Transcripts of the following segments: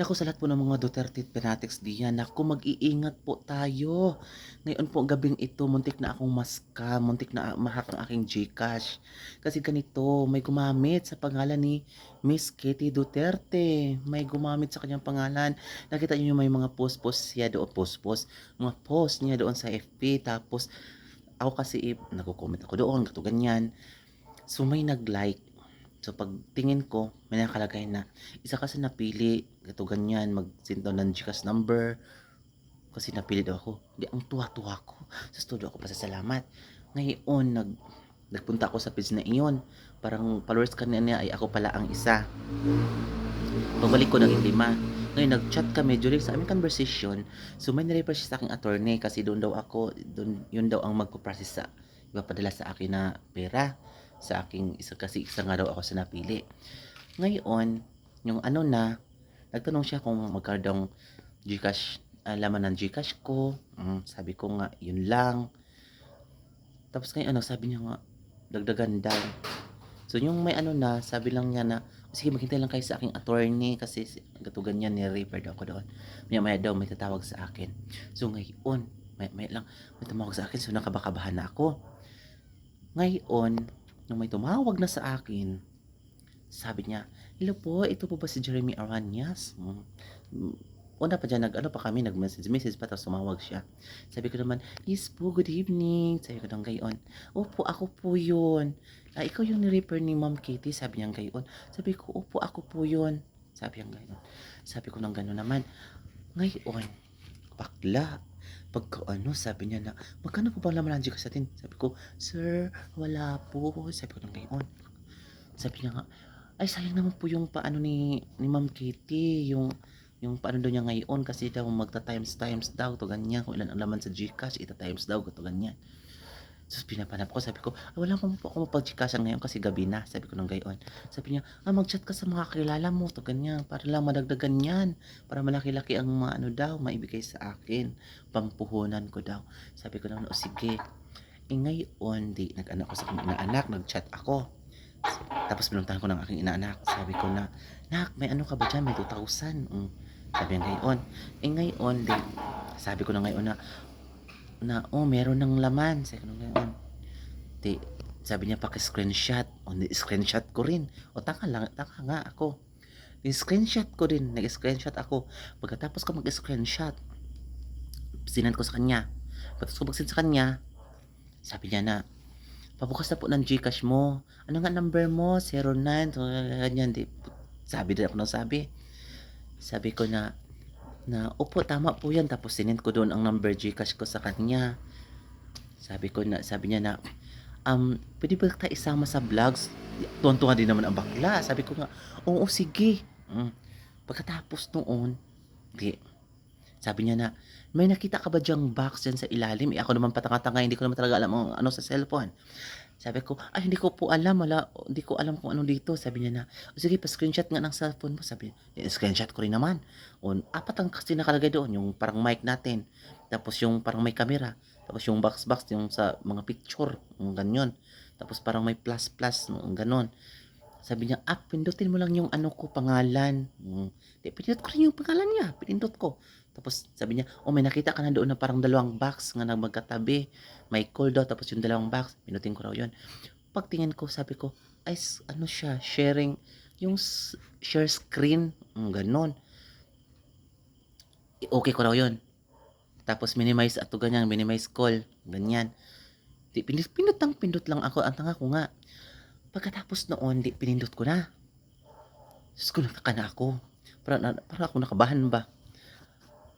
Naku, sa lahat po ng mga Duterte fanatics diyan, naku, mag-iingat po tayo. Ngayon po, gabing ito, muntik na akong maska, muntik na mahak ang aking GCash. Kasi ganito, may gumamit sa pangalan ni Miss Katie Duterte. May gumamit sa kanyang pangalan. Nakita niyo may mga post-post siya doon, post-post, mga post niya doon sa FB. Tapos, ako kasi, nagko-comment ako doon, kato ganyan. So, may nag-like. So, pag tingin ko, may nakalagay na, isa kasi napili, ito ganyan, mag-send ng Gcash number, kasi napili daw ako. Di, ang tuwa-tuwa ko. Sa studio ako pasasalamat. Ngayon, nag, nagpunta ako sa page na iyon. Parang followers kanina ay ako pala ang isa. Pagbalik ko naging lima. Ngayon, nag-chat kami during sa aming conversation. So, may nirefer siya sa aking attorney kasi doon daw ako, doon, yun daw ang magpo-process sa, ipapadala sa akin na pera sa aking isa kasi isa nga daw ako sa napili. Ngayon, yung ano na, nagtanong siya kung magkano daw Gcash, ah, laman ng Gcash ko. Mm, sabi ko nga, yun lang. Tapos ngayon, ano, sabi niya nga, dagdagan daw. So, yung may ano na, sabi lang niya na, sige, maghintay lang kayo sa aking attorney kasi si- gato ganyan, ni-refer daw ako doon. Maya maya daw, may tatawag sa akin. So, ngayon, may, may lang, may tumawag sa akin, so nakabakabahan na ako. Ngayon, nung may tumawag na sa akin, sabi niya, Hello po, ito po ba si Jeremy Aranyas? Mm. Mm, Una pa dyan, nag, ano pa kami, nag-message, message pa, tapos tumawag siya. Sabi ko naman, yes po, good evening. Sabi ko nang gayon, opo, ako po yun. Ah, ikaw yung ni-refer ni Ma'am Kitty, sabi niya gayon. Sabi ko, opo, ako po yun. Sabi niya gayon. Sabi ko nang gano'n naman, ngayon, bakla. Pagka ano, sabi niya na, magkano po ba laman ng Gcash natin? Sabi ko, sir, wala po. Sabi ko nang gayon. Sabi niya nga, ay sayang naman po yung paano ni, ni Ma'am Kitty, yung yung paano daw niya ngayon kasi daw magta times times daw to ganyan kung ilan ang laman sa Gcash ita times daw to ganyan so pinapanap ko sabi ko ah, wala pa po ako mapag Gcash ngayon kasi gabi na sabi ko nang gayon. Sabi niya ah mag-chat ka sa mga kakilala mo to ganyan para lang madagdagan yan para malaki-laki ang mga ano daw maibigay sa akin pampuhunan ko daw. Sabi ko nang o sige. Eh ngayon di nag-anak ko sa aking inaanak nag-chat ako. Tapos binuntahan ko ng aking inaanak sabi ko na nak may ano ka ba dyan? May 2,000 mm. sabi niya ngayon. Eh ngayon di sabi ko na ngayon na na oh meron ng laman. Sabi ko na ngayon di sabi niya paki-screenshot. O screenshot ko rin. O taka lang taka nga ako. Ni-screenshot ko rin. Nag-screenshot ako. Pagkatapos ko mag-screenshot sinend ko sa kanya. Pagkatapos ko mag-send sa kanya sabi niya na pabukas na po ng Gcash mo. Ano nga number mo? 09, so, ganyan. Di, sabi din ako ng sabi. Sabi ko na, na, opo, tama po yan. Tapos sinend ko doon ang number Gcash ko sa kanya. Sabi ko na, sabi niya na, um, pwede ba tayo isama sa vlogs? Tuwan-tuwa din naman ang bakla. Sabi ko nga, oo, sige. Mm. Pagkatapos noon, di, sabi niya na, may nakita ka ba dyang box dyan sa ilalim? Eh, ako naman patanga-tanga, hindi ko naman talaga alam ang ano sa cellphone. Sabi ko, ay hindi ko po alam, wala, hindi ko alam kung ano dito. Sabi niya na, sige, pa-screenshot nga ng cellphone mo. Sabi niya, screenshot ko rin naman. O, apat ang kasi nakalagay doon, yung parang mic natin. Tapos yung parang may camera. Tapos yung box-box, yung sa mga picture, yung ganyan. Tapos parang may plus-plus, yung ganon. Sabi niya, ah, pindutin mo lang yung ano ko, pangalan. Hmm. Di, pinindot ko rin yung pangalan niya. Pinindot ko. Tapos sabi niya, oh may nakita ka na doon na parang dalawang box nga na magkatabi. May call daw, tapos yung dalawang box, pinutin ko raw yun. Pagtingin ko, sabi ko, ay, ano siya, sharing, yung share screen, mm, ganon. Okay ko raw yun. Tapos minimize ato ganyan, minimize call, ganyan. Di, pinindot, pindot lang, pindot lang ako, ang tanga ko nga. Pagkatapos noon, di, pinindot ko na. Diyos ko, nagtaka na ako. Para, para ako nakabahan ba?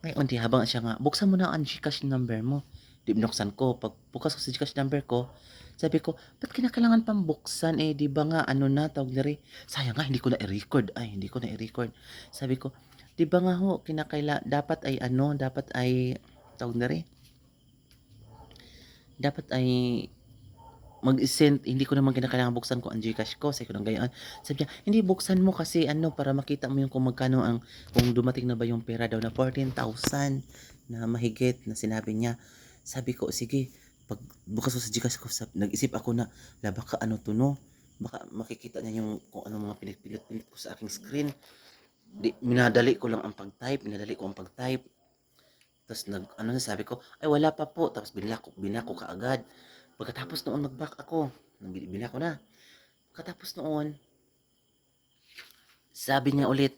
Ngayon, di habang siya nga, buksan mo na ang Gcash number mo. Di binuksan ko. Pag bukas ko sa Gcash number ko, sabi ko, ba't kinakailangan pang buksan? Eh, di ba nga, ano na, tawag na rin. Sayang nga, hindi ko na i-record. Ay, hindi ko na i-record. Sabi ko, di ba nga ho, kinakaila, dapat ay ano, dapat ay, tawag na rin. Dapat ay, mag-send, hindi ko naman kinakailangan buksan ko ang Gcash ko. Sabi ko nang gayon. Sabi niya, hindi buksan mo kasi ano, para makita mo yung kung magkano ang, kung dumating na ba yung pera daw na 14,000 na mahigit na sinabi niya. Sabi ko, sige, pag bukas ko sa Gcash ko, sab- nag-isip ako na, la baka ano to no, baka makikita niya yung kung ano mga pinipilot-pilot ko sa aking screen. di minadali ko lang ang pag-type, minadali ko ang pag-type. Tapos nag ano na sabi ko, "Ay wala pa po." Tapos binlock ko binlock ko kaagad. Pagkatapos noon nag-back ako, Bi- binlock ko na. Pagkatapos noon, sabi niya ulit,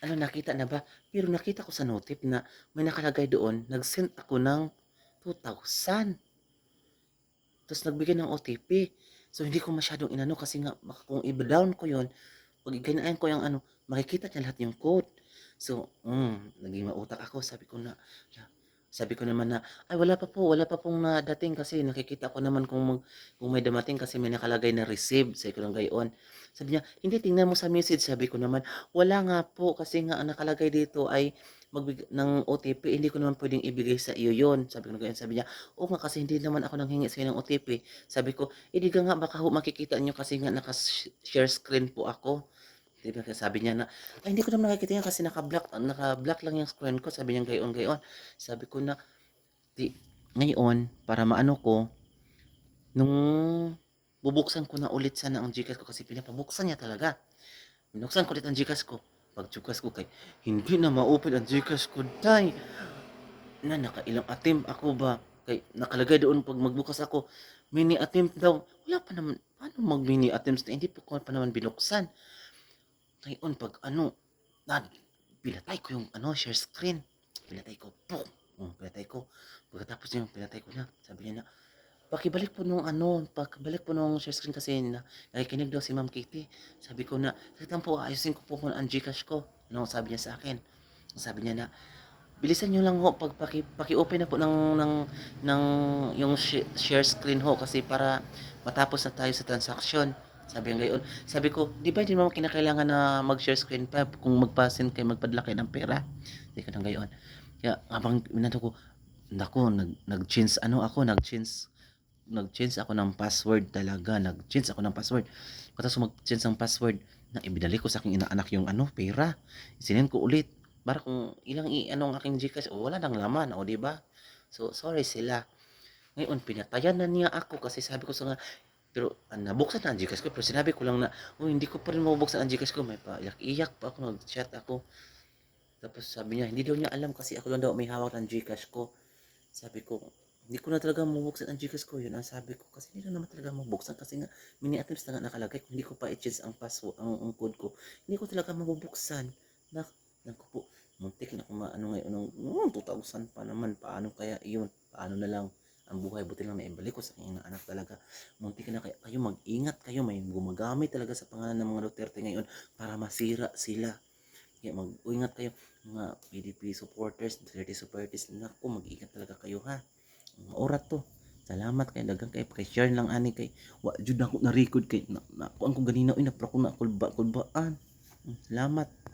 "Ano nakita na ba?" Pero nakita ko sa notif na may nakalagay doon, nag-send ako ng 2,000. Tapos nagbigay ng OTP. So hindi ko masyadong inano kasi nga kung i-down ko 'yon, pag iganaan ko yung ano, makikita niya lahat yung code. So, hmm, naging mautak ako. Sabi ko na, sabi ko naman na, ay wala pa po, wala pa pong nadating kasi nakikita ko naman kung, kung may damating kasi may nakalagay na receive. Sabi ko lang gayon. Sabi niya, hindi, tingnan mo sa message. Sabi ko naman, wala nga po kasi nga ang nakalagay dito ay magbig ng OTP, hindi ko naman pwedeng ibigay sa iyo yon Sabi ko gayon. Sabi niya, oo nga kasi hindi naman ako nanghingi sa ng OTP. Sabi ko, hindi ka nga baka ho makikita niyo kasi nga naka-share screen po ako. Diba, kaya sabi niya na, ay hindi ko naman nakikita yan kasi naka-block, naka-block lang yung screen ko. Sabi niya gayon, gayon. Sabi ko na, di, ngayon, para maano ko, nung bubuksan ko na ulit sana ang Gcash ko kasi pinapabuksan niya talaga. Binuksan ko ulit ang Gcash ko. Pag Gcash ko kay, hindi na ma-open ang Gcash ko, day. Na, nakailang attempt ako ba? Kay, nakalagay doon pag magbukas ako, mini attempt daw. Wala pa naman, paano mag mini attempts na hindi pa ko pa naman binuksan? Ngayon, pag ano, na, pinatay ko yung ano, share screen. Pinatay ko, po. Oh, pinatay ko. Pagkatapos yung pinatay ko na, sabi niya na, pakibalik po nung ano, pakibalik po nung share screen kasi na, nakikinig daw si Ma'am Kitty. Sabi ko na, saktan po, ayusin ko po muna ang Gcash ko. Ano, sabi niya sa akin. Sabi niya na, bilisan nyo lang ho, pag paki, paki-open na po ng, ng, ng yung share screen ho, kasi para matapos na tayo sa transaction. Sabi niya gayon. Sabi ko, di ba hindi mo kinakailangan na mag-share screen pa kung magpa-send kayo magpadala kayo ng pera? Hindi ko nang gayon. Kaya habang minano ko, nako, nag, nag-change, ano ako, nag-change, nag-change ako ng password talaga. Nag-change ako ng password. Pagkatapos mag-change ng password, na ibinalik ko sa aking inaanak yung ano, pera. Isinin ko ulit. Para kung ilang i ano ang aking Gcash, o wala nang laman, o di ba? So, sorry sila. Ngayon, pinatayan na niya ako kasi sabi ko sa nga, pero ah, nabuksan na ang Gcash ko, pero sinabi ko lang na, oh, hindi ko pa rin mabuksan ang Gcash ko, may paiyak-iyak pa ako, nag-chat ako. Tapos sabi niya, hindi daw niya alam kasi ako lang daw may hawak ng Gcash ko. Sabi ko, hindi ko na talaga mabuksan ang Gcash ko. Yun ang sabi ko. Kasi hindi na naman talaga mabuksan. Kasi nga, mini attempts na nga nakalagay. Kung hindi ko pa i-change ang password, ang, ang code ko, hindi ko talaga mabubuksan. Nak, naku po, muntik na kung maano ngayon ng mm, 2,000 pa naman. Paano kaya yun? Paano na lang ang buhay? Buti lang naibalik ko sa aking anak talaga. Muntik na kayo, kayo mag-ingat kayo. May gumagamit talaga sa pangalan ng mga Duterte ngayon para masira sila. Kaya mag-ingat kayo mga PDP supporters, Duterte supporters, naku, mag-ingat talaga kayo ha. Mga orat to. Salamat kay dagang kay paki-share lang ani kay wa jud ako na record kay na, na, ako ang ganina uy na ko na kulba kulbaan. Salamat.